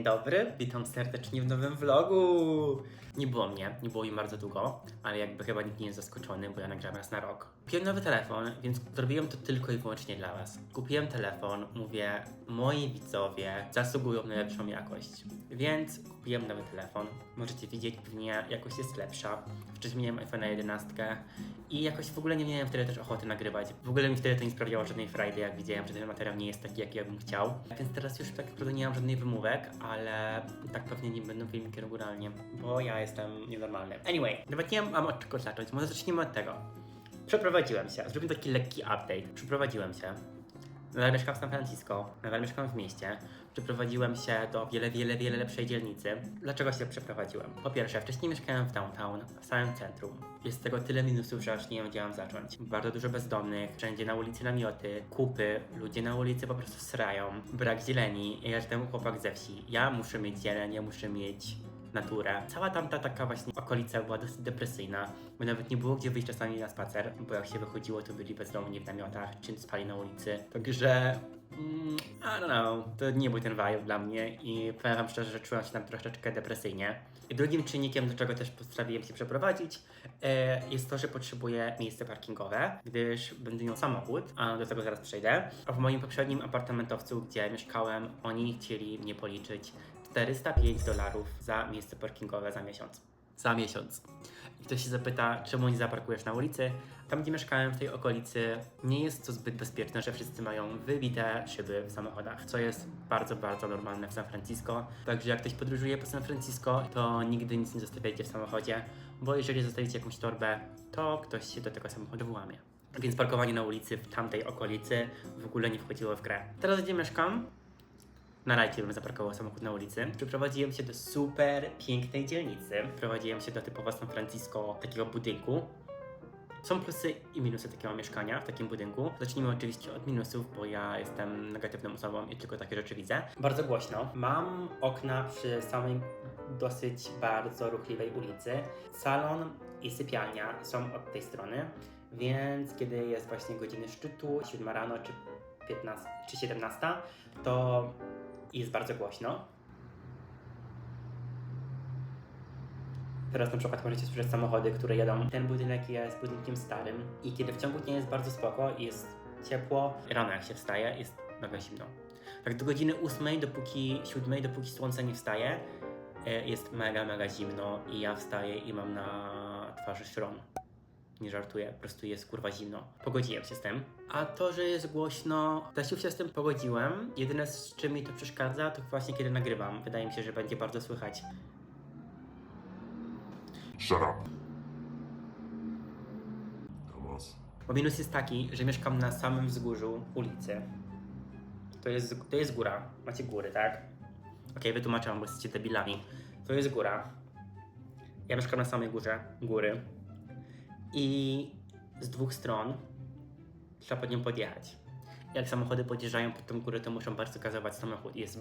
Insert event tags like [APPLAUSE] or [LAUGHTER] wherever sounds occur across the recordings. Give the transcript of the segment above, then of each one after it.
Dzień dobry, witam serdecznie w nowym vlogu. Nie było mnie, nie było mi bardzo długo, ale jakby chyba nikt nie jest zaskoczony, bo ja nagrałem raz na rok. Kupiłem nowy telefon, więc zrobiłem to tylko i wyłącznie dla Was. Kupiłem telefon, mówię, moi widzowie zasługują na lepszą jakość. Więc kupiłem nowy telefon. Możecie widzieć, pewnie jakość jest lepsza. Wcześniej miałem iPhone 11 i jakoś w ogóle nie miałem wtedy też ochoty nagrywać. W ogóle mi wtedy to nie sprawiało żadnej frajdy, jak widziałem, że ten materiał nie jest taki, jaki ja bym chciał. Więc teraz już tak naprawdę nie mam żadnych wymówek, ale tak pewnie nie będą filmiki regularnie, bo ja jestem nienormalny. Anyway, nawet nie mam od czego zacząć, może zacznijmy od tego. Przeprowadziłem się, zrobię taki lekki update. Przeprowadziłem się. Nadal mieszkam w San Francisco, nadal mieszkam w mieście. Przeprowadziłem się do wiele, wiele, wiele lepszej dzielnicy. Dlaczego się przeprowadziłem? Po pierwsze, wcześniej mieszkałem w downtown, w samym centrum. Jest tego tyle minusów, że aż nie mam zacząć. Bardzo dużo bezdomnych, wszędzie na ulicy namioty, kupy, ludzie na ulicy po prostu srają, brak zieleni. Ja jestem chłopak ze wsi. Ja muszę mieć zieleń, ja muszę mieć naturę. Cała tamta taka właśnie okolica była dosyć depresyjna, bo nawet nie było gdzie wyjść czasami na spacer, bo jak się wychodziło, to byli bezdomni w namiotach, czy spali na ulicy. Także, mm, I don't know, to nie był ten vibe dla mnie i powiem wam szczerze, że czułem się tam troszeczkę depresyjnie. I drugim czynnikiem, do czego też postanowiłem się przeprowadzić, e, jest to, że potrzebuję miejsce parkingowe, gdyż będę miał samochód, a do tego zaraz przejdę. A w moim poprzednim apartamentowcu, gdzie mieszkałem, oni chcieli mnie policzyć 405 dolarów za miejsce parkingowe za miesiąc. Za miesiąc. I ktoś się zapyta, czemu nie zaparkujesz na ulicy? Tam, gdzie mieszkałem w tej okolicy, nie jest to zbyt bezpieczne, że wszyscy mają wybite szyby w samochodach, co jest bardzo, bardzo normalne w San Francisco. Także jak ktoś podróżuje po San Francisco, to nigdy nic nie zostawiajcie w samochodzie, bo jeżeli zostawicie jakąś torbę, to ktoś się do tego samochodu włamie. Więc parkowanie na ulicy w tamtej okolicy w ogóle nie wchodziło w grę. Teraz, gdzie mieszkam, na rajcie bym zaparkował samochód na ulicy. Przyprowadziłem się do super pięknej dzielnicy. Prowadziłem się do typowo San Francisco takiego budynku. Są plusy i minusy takiego mieszkania w takim budynku. Zacznijmy oczywiście od minusów, bo ja jestem negatywną osobą i tylko takie rzeczy widzę. Bardzo głośno. Mam okna przy samej dosyć bardzo ruchliwej ulicy. Salon i sypialnia są od tej strony, więc kiedy jest właśnie godziny szczytu, 7 rano czy 15 czy 17, to jest bardzo głośno. Teraz na przykład możecie słyszeć samochody, które jadą. Ten budynek jest budynkiem starym i kiedy w ciągu dnia jest bardzo spoko i jest ciepło, rano jak się wstaje jest mega zimno. Tak do godziny 8, dopóki 7, dopóki słońce nie wstaje, e, jest mega, mega zimno i ja wstaję i mam na twarzy szron. Nie żartuję, po prostu jest kurwa zimno. Pogodziłem się z tym. A to, że jest głośno, też już się z tym pogodziłem. Jedyne z czym mi to przeszkadza, to właśnie kiedy nagrywam. Wydaje mi się, że będzie bardzo słychać. Shut up. Bo minus jest taki, że mieszkam na samym wzgórzu ulicy. To jest, to jest góra. Macie góry, tak? Okej, wytłumaczę wam, bo jesteście debilami. To jest góra. Ja mieszkam na samej górze góry. I z dwóch stron trzeba pod nią podjechać. Jak samochody podjeżdżają pod tą górę, to muszą bardzo gazować samochód. Jest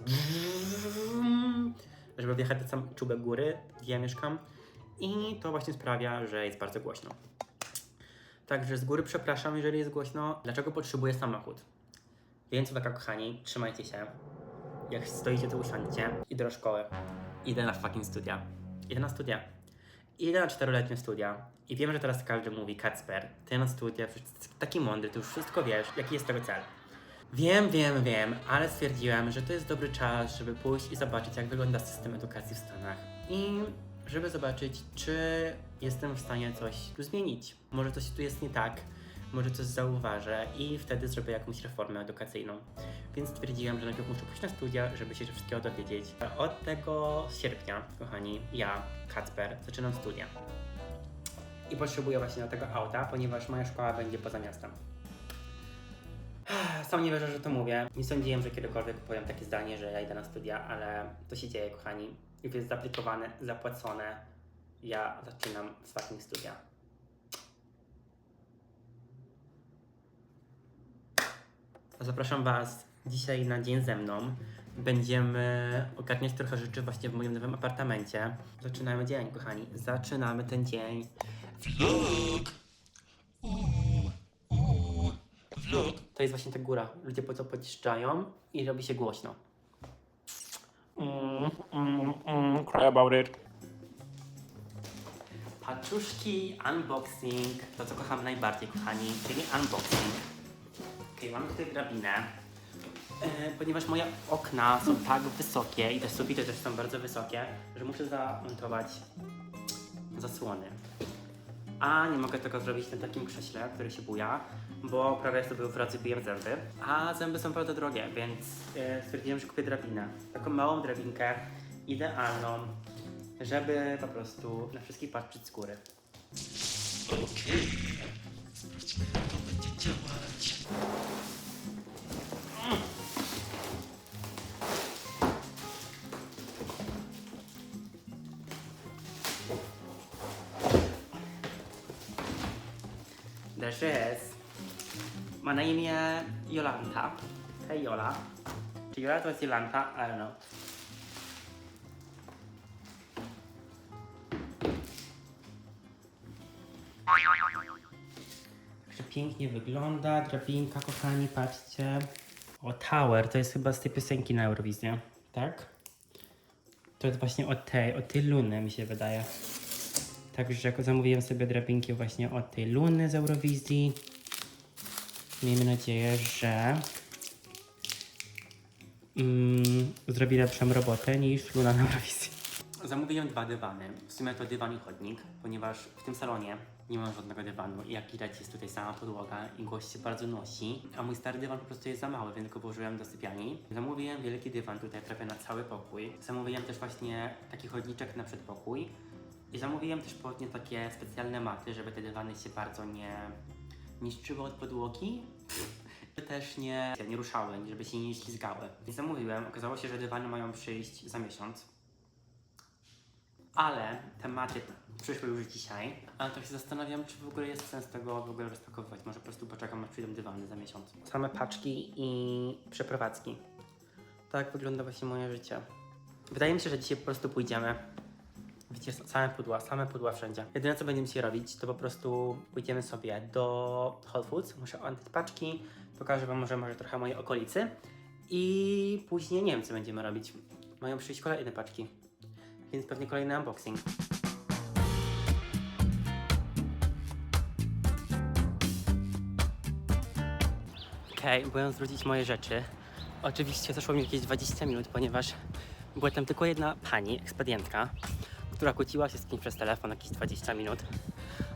żeby wjechać na sam czubek góry, gdzie ja mieszkam. I to właśnie sprawia, że jest bardzo głośno. Także z góry przepraszam, jeżeli jest głośno. Dlaczego potrzebuję samochód? Więc uwaga, kochani, trzymajcie się. Jak stoicie, to usiądźcie. Idę do szkoły. Idę na fucking studia. Idę na studia. Idę na czteroletnie studia. I wiem, że teraz każdy mówi, Kacper, ty na studia, taki mądry, ty już wszystko wiesz, jaki jest tego cel. Wiem, wiem, wiem, ale stwierdziłem, że to jest dobry czas, żeby pójść i zobaczyć, jak wygląda system edukacji w Stanach. I żeby zobaczyć, czy jestem w stanie coś tu zmienić. Może coś tu jest nie tak, może coś zauważę i wtedy zrobię jakąś reformę edukacyjną. Więc stwierdziłem, że najpierw muszę pójść na studia, żeby się wszystkiego dowiedzieć. Od tego sierpnia, kochani, ja, Kacper, zaczynam studia. I potrzebuję właśnie tego auta, ponieważ moja szkoła będzie poza miastem. Sam nie wierzę, że to mówię. Nie sądziłem, że kiedykolwiek powiem takie zdanie, że ja idę na studia, ale to się dzieje, kochani. Już jest zaaplikowane, zapłacone. Ja zaczynam fucking studia. Zapraszam Was dzisiaj na dzień ze mną. Będziemy ogarniać trochę rzeczy właśnie w moim nowym apartamencie. Zaczynamy dzień, kochani. Zaczynamy ten dzień. Vlog. Uuu, uuu. Vlog. To jest właśnie ta góra. Ludzie po to podjeżdżają i robi się głośno. Mm, mm, mm, cry about it. Paczuszki, unboxing, to co kocham najbardziej, kochani, czyli unboxing. Ok, mam tutaj drabinę, e, ponieważ moje okna są tak wysokie i te sufity też są bardzo wysokie, że muszę zamontować zasłony. A nie mogę tego zrobić na takim krześle, który się buja, bo prawie sobie w pracy biję zęby. A zęby są bardzo drogie, więc e, stwierdziłem, że kupię drabinę. Taką małą drabinkę, idealną, żeby po prostu na wszystkich patrzeć z góry. Okej. Sprawdźmy, jak to będzie działać. There she is. Ma na imię Jolanta. Hej Jola. Czy Jola to jest Jolanta? I don't know. Także pięknie wygląda. Drabinka, kochani, patrzcie. O, Tower, to jest chyba z tej piosenki na Eurowizję, tak? To jest właśnie od tej, od tej Luny mi się wydaje. Także zamówiłem sobie drabinki właśnie od tej Luny z Eurowizji. Miejmy nadzieję, że mm, zrobi lepszą robotę niż Luna na Eurowizji. Zamówiłem dwa dywany. W sumie to dywan i chodnik, ponieważ w tym salonie nie ma żadnego dywanu i jak widać jest tutaj sama podłoga i gość się bardzo nosi, a mój stary dywan po prostu jest za mały, więc go włożyłem do sypialni. Zamówiłem wielki dywan tutaj prawie na cały pokój. Zamówiłem też właśnie taki chodniczek na przedpokój. I zamówiłem też pod takie specjalne maty, żeby te dywany się bardzo nie niszczyły od podłogi. [LAUGHS] Też nie, nie ruszały, żeby się nie ślizgały. I zamówiłem. Okazało się, że dywany mają przyjść za miesiąc. Ale te maty przyszły już dzisiaj. Ale tak się zastanawiam, czy w ogóle jest sens tego w ogóle rozpakowywać. Może po prostu poczekam, aż przyjdą dywany za miesiąc. Same paczki i przeprowadzki. Tak wygląda właśnie moje życie. Wydaje mi się, że dzisiaj po prostu pójdziemy Widzicie, same pudła, same pudła wszędzie. Jedyne co będziemy dzisiaj robić, to po prostu pójdziemy sobie do Whole Foods, muszę oddać paczki, pokażę wam może, może trochę mojej okolicy i później nie wiem co będziemy robić. Mają przyjść kolejne paczki, więc pewnie kolejny unboxing. Okej, okay, byłem zwrócić moje rzeczy. Oczywiście zeszło mi jakieś 20 minut, ponieważ była tam tylko jedna pani, ekspedientka, która kłóciła się z kimś przez telefon jakieś 20 minut,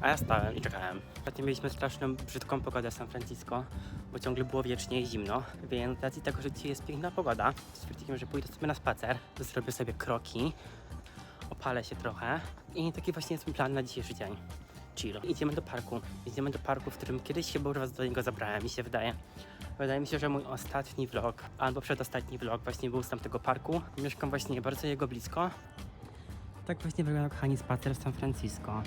a ja stałem i czekałem. Ostatnio mieliśmy straszną, brzydką pogodę w San Francisco, bo ciągle było wiecznie i zimno, więc z racji tego, że dzisiaj jest piękna pogoda, stwierdziłem, że pójdę sobie na spacer, zrobię sobie kroki, opalę się trochę i taki właśnie jest mój plan na dzisiejszy dzień. Chill. Idziemy do parku. Idziemy do parku, w którym kiedyś się raz do niego zabrałem, mi się wydaje. Wydaje mi się, że mój ostatni vlog, albo przedostatni vlog właśnie był z tamtego parku. Mieszkam właśnie bardzo jego blisko. Tak właśnie wygląda kochani spacer w San Francisco.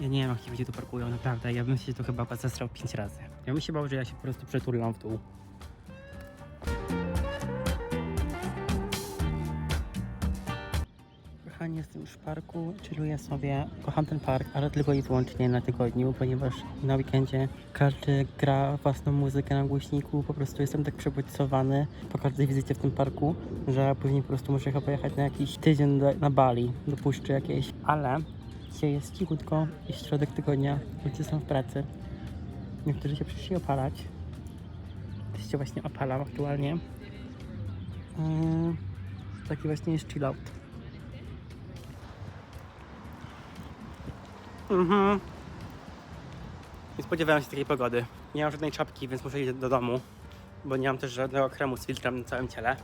Ja nie wiem, jak ci ludzie tu parkują, naprawdę. Ja bym się tu chyba zesrał pięć razy. Ja bym się bał, że ja się po prostu przetulam w dół. Kochani, jestem już w parku, chilluję sobie. Kocham ten park, ale tylko i wyłącznie na tygodniu, ponieważ na weekendzie każdy gra własną muzykę na głośniku. Po prostu jestem tak przebodźcowany po każdej wizycie w tym parku, że później po prostu muszę chyba pojechać na jakiś tydzień do, na Bali, do puszczy jakiejś. Ale dzisiaj jest cichutko i środek tygodnia, ludzie są w pracy. Niektórzy się przyszli opalać. Też się właśnie opalam aktualnie. Yy, taki właśnie jest chill out. Mhm. Nie spodziewałem się takiej pogody. Nie mam żadnej czapki, więc muszę iść do domu, bo nie mam też żadnego kremu z filtrem na całym ciele,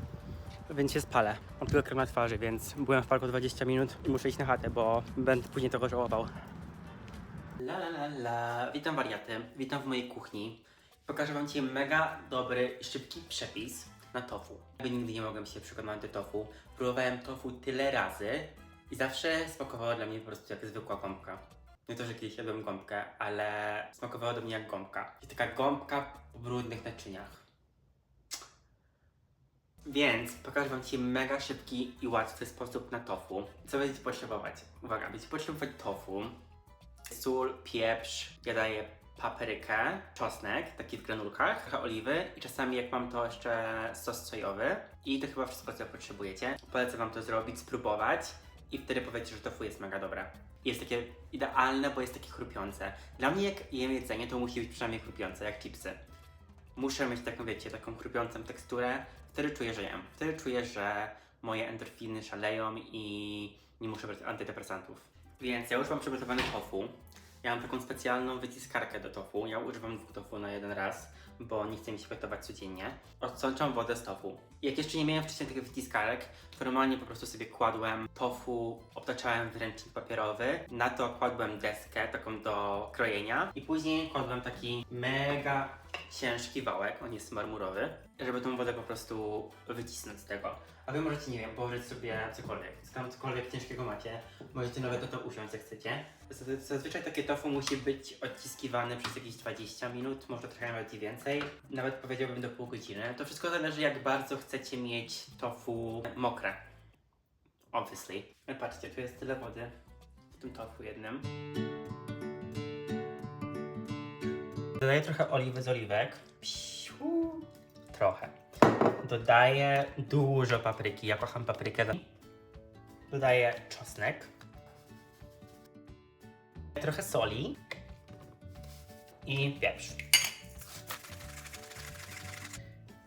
więc się spalę. Mam tylko krem na twarzy, więc byłem w parku 20 minut i muszę iść na chatę, bo będę później tego żałował. La la la la, witam wariaty, witam w mojej kuchni. Pokażę wam dzisiaj mega dobry, szybki przepis na tofu. Ja nigdy nie mogłem się przekonać do tofu. Próbowałem tofu tyle razy i zawsze smakowało dla mnie po prostu jak zwykła gąbka. Nie to, że kiedyś jadłem gąbkę, ale smakowało do mnie jak gąbka. I taka gąbka po brudnych naczyniach. Więc pokażę Wam dzisiaj mega szybki i łatwy sposób na tofu. Co będziecie potrzebować? Uwaga, będziecie potrzebować tofu, sól, pieprz. Ja daję paprykę, czosnek, taki w granulkach, trochę oliwy i czasami jak mam to jeszcze sos sojowy. I to chyba wszystko, co potrzebujecie. Polecam wam to zrobić, spróbować i wtedy powiecie, że tofu jest mega dobre. Jest takie idealne, bo jest takie chrupiące. Dla mnie jak jem jedzenie, to musi być przynajmniej chrupiące, jak chipsy. Muszę mieć taką, wiecie, taką chrupiącą teksturę. Wtedy czuję, że jem. Wtedy czuję, że moje endorfiny szaleją i nie muszę brać antydepresantów. Więc ja już mam przygotowany tofu. Ja mam taką specjalną wyciskarkę do tofu. Ja używam dwóch tofu na jeden raz, bo nie chcę mi się gotować codziennie. Odsączam wodę z tofu. Jak jeszcze nie miałem wcześniej takich wyciskarek, to normalnie po prostu sobie kładłem tofu, obtaczałem w ręcznik papierowy, na to kładłem deskę taką do krojenia i później kładłem taki mega ciężki wałek, on jest marmurowy, żeby tą wodę po prostu wycisnąć z tego. A wy możecie, nie wiem, położyć sobie cokolwiek, co tam cokolwiek ciężkiego macie, możecie nawet na to usiąść jak chcecie. Zazwyczaj takie tofu musi być odciskiwane przez jakieś 20 minut, może trochę nawet i więcej, nawet powiedziałbym do pół godziny. To wszystko zależy jak bardzo chcecie mieć tofu mokre. Obviously. Patrzcie, tu jest tyle wody w tym tofu jednym. Dodaję trochę oliwy z oliwek. Psiu. Trochę. Dodaję dużo papryki. Ja kocham paprykę. Dodaję czosnek. Trochę soli. I pieprz.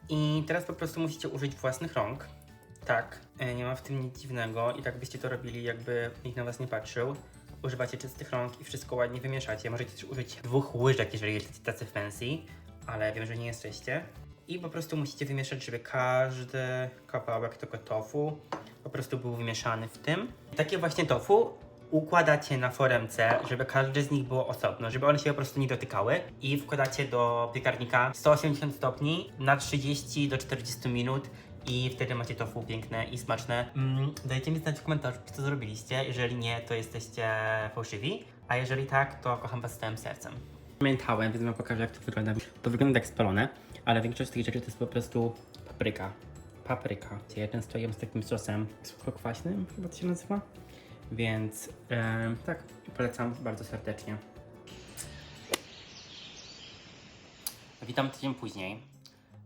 I teraz po prostu musicie użyć własnych rąk. Tak, e, nie ma w tym nic dziwnego i tak byście to robili, jakby nikt na was nie patrzył. Używacie czystych rąk i wszystko ładnie wymieszacie. Możecie też użyć dwóch łyżek, jeżeli jesteście tacy fancy, ale wiem, że nie jesteście. I po prostu musicie wymieszać, żeby każdy kawałek tego tofu po prostu był wymieszany w tym. Takie właśnie tofu układacie na foremce, żeby każdy z nich było osobno, żeby one się po prostu nie dotykały i wkładacie do piekarnika 180 stopni na 30 do 40 minut i wtedy macie tofu piękne i smaczne. Mm, dajcie mi znać w komentarzu, czy to zrobiliście. Jeżeli nie, to jesteście fałszywi, a jeżeli tak, to kocham was całym sercem. Pamiętałem, więc wam pokażę jak to wygląda. To wygląda jak spalone, ale większość z tych rzeczy to jest po prostu papryka. Papryka. Ja często jem z takim sosem słodko-kwaśnym, chyba to się nazywa. Więc em, tak, polecam bardzo serdecznie. Witam tydzień później.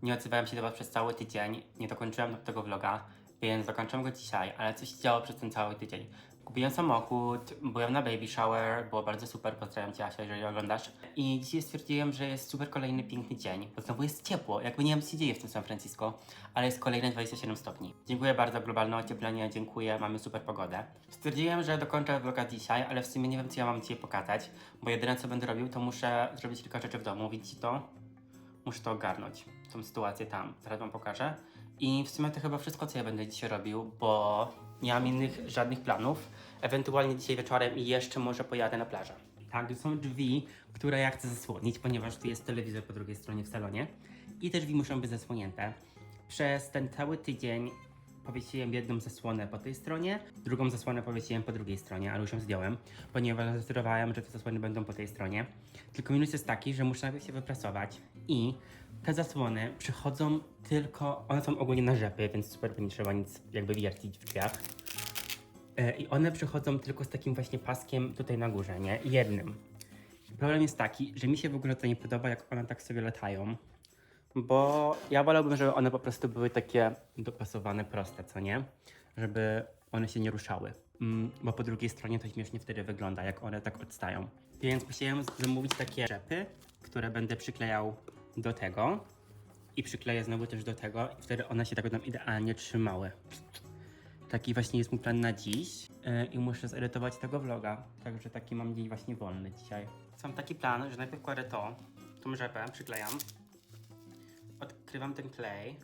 Nie odzywałem się do Was przez cały tydzień, nie dokończyłem tego vloga, więc dokończę go dzisiaj, ale co się działo przez ten cały tydzień? Kupiłem samochód, byłem na baby shower, było bardzo super, pozdrawiam Cię Asia, jeżeli oglądasz. I dzisiaj stwierdziłem, że jest super kolejny piękny dzień, bo znowu jest ciepło, jakby nie wiem co się dzieje w tym San Francisco, ale jest kolejne 27 stopni. Dziękuję bardzo, globalne ocieplenie, dziękuję, mamy super pogodę. Stwierdziłem, że dokończę vloga dzisiaj, ale w sumie nie wiem co ja mam dzisiaj pokazać, bo jedyne co będę robił, to muszę zrobić kilka rzeczy w domu, widzicie to? Muszę to ogarnąć, tą sytuację tam, zaraz wam pokażę. I w sumie to chyba wszystko, co ja będę dzisiaj robił, bo nie mam innych żadnych planów. Ewentualnie dzisiaj wieczorem jeszcze może pojadę na plażę. Tak, są drzwi, które ja chcę zasłonić, ponieważ tu jest telewizor po drugiej stronie w salonie. I te drzwi muszą być zasłonięte. Przez ten cały tydzień powiesiłem jedną zasłonę po tej stronie, drugą zasłonę powiesiłem po drugiej stronie, ale już ją zdjąłem, ponieważ zdecydowałem, że te zasłony będą po tej stronie. Tylko minus jest taki, że muszę najpierw się wyprasować i te zasłony przychodzą tylko, one są ogólnie na rzepy, więc super, bo nie trzeba nic jakby wiercić w drzwiach. E, I one przychodzą tylko z takim właśnie paskiem tutaj na górze, nie? Jednym. Problem jest taki, że mi się w ogóle to nie podoba, jak one tak sobie latają. Bo ja wolałbym, żeby one po prostu były takie dopasowane, proste, co nie? Żeby one się nie ruszały. Mm, bo po drugiej stronie to śmiesznie wtedy wygląda, jak one tak odstają. Więc musiałem zamówić takie rzepy, które będę przyklejał do tego. I przykleję znowu też do tego. I wtedy one się tak będą idealnie trzymały. Taki właśnie jest mój plan na dziś yy, i muszę zedytować tego vloga. Także taki mam dzień właśnie wolny dzisiaj. Mam taki plan, że najpierw kładę to, tą rzepę, przyklejam. Odkrywam ten klej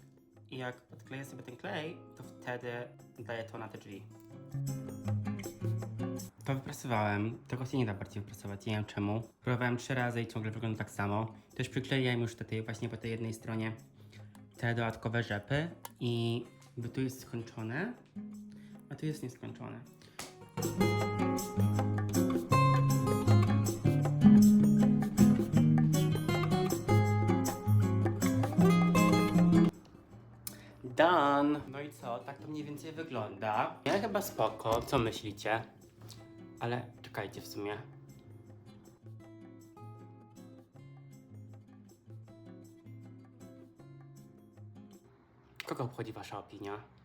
i jak odkleję sobie ten klej, to wtedy daję to na te drzwi. To wyprasowałem. Tego się nie da bardziej wyprasować, nie wiem czemu. Próbowałem trzy razy i ciągle wygląda tak samo. Też przykleiłem już tutaj właśnie po tej jednej stronie te dodatkowe rzepy i tu jest skończone, a tu jest nieskończone. No i co? Tak to mniej więcej wygląda. Ja chyba spoko, co myślicie? Ale czekajcie w sumie. Kogo obchodzi wasza opinia?